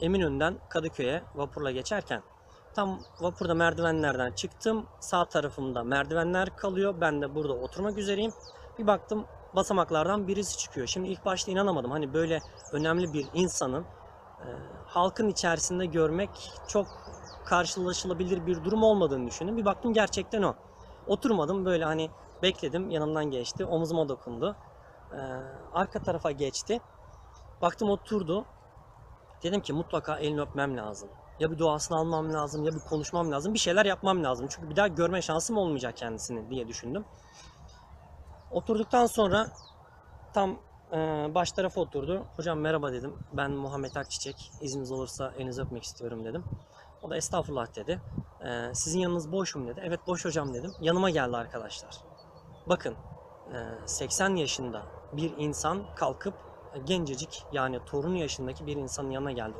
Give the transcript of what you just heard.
Eminönü'nden Kadıköy'e vapurla geçerken tam vapurda merdivenlerden çıktım. Sağ tarafımda merdivenler kalıyor. Ben de burada oturmak üzereyim. Bir baktım basamaklardan birisi çıkıyor. Şimdi ilk başta inanamadım. Hani böyle önemli bir insanın e, halkın içerisinde görmek çok karşılaşılabilir bir durum olmadığını düşündüm. Bir baktım gerçekten o. Oturmadım böyle hani bekledim yanımdan geçti. Omuzuma dokundu. E, arka tarafa geçti. Baktım oturdu. Dedim ki mutlaka elini öpmem lazım. Ya bir duasını almam lazım ya bir konuşmam lazım. Bir şeyler yapmam lazım. Çünkü bir daha görme şansım olmayacak kendisini diye düşündüm. Oturduktan sonra tam e, baş tarafa oturdu. Hocam merhaba dedim. Ben Muhammed Akçiçek. İzniniz olursa elinizi öpmek istiyorum dedim. O da estağfurullah dedi. E, sizin yanınız boş mu dedi. Evet boş hocam dedim. Yanıma geldi arkadaşlar. Bakın e, 80 yaşında bir insan kalkıp gencecik yani torunu yaşındaki bir insanın yanına geldi.